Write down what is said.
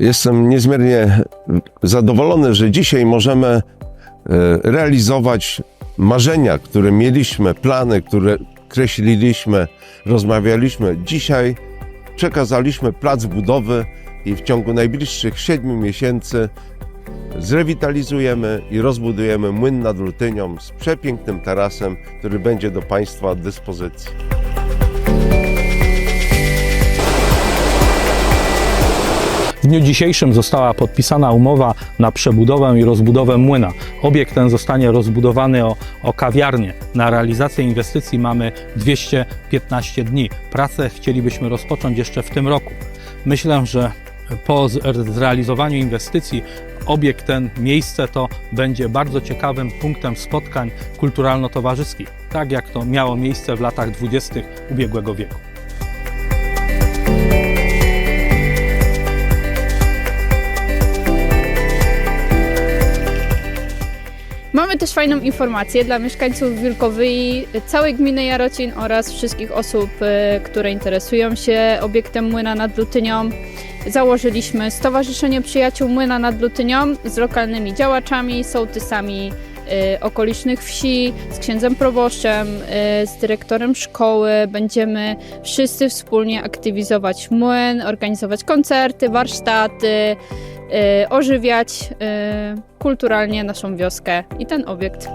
Jestem niezmiernie zadowolony, że dzisiaj możemy e, realizować marzenia, które mieliśmy, plany, które kreśliliśmy, rozmawialiśmy. Dzisiaj przekazaliśmy plac budowy i w ciągu najbliższych 7 miesięcy zrewitalizujemy i rozbudujemy młyn nad Lutynią z przepięknym tarasem, który będzie do Państwa dyspozycji. Dniu dzisiejszym została podpisana umowa na przebudowę i rozbudowę młyna. Obiekt ten zostanie rozbudowany o, o kawiarnię. Na realizację inwestycji mamy 215 dni. Pracę chcielibyśmy rozpocząć jeszcze w tym roku. Myślę, że po zrealizowaniu inwestycji obiekt ten, miejsce to będzie bardzo ciekawym punktem spotkań kulturalno-towarzyskich, tak jak to miało miejsce w latach 20. ubiegłego wieku. Mamy też fajną informację dla mieszkańców Wilkowy, całej gminy Jarocin oraz wszystkich osób, e, które interesują się obiektem Młyna nad Lutynią. Założyliśmy Stowarzyszenie Przyjaciół Młyna nad Lutynią z lokalnymi działaczami, sołtysami e, okolicznych wsi, z księdzem proboszczem, e, z dyrektorem szkoły. Będziemy wszyscy wspólnie aktywizować młyn, organizować koncerty, warsztaty, ożywiać e, kulturalnie naszą wioskę i ten obiekt.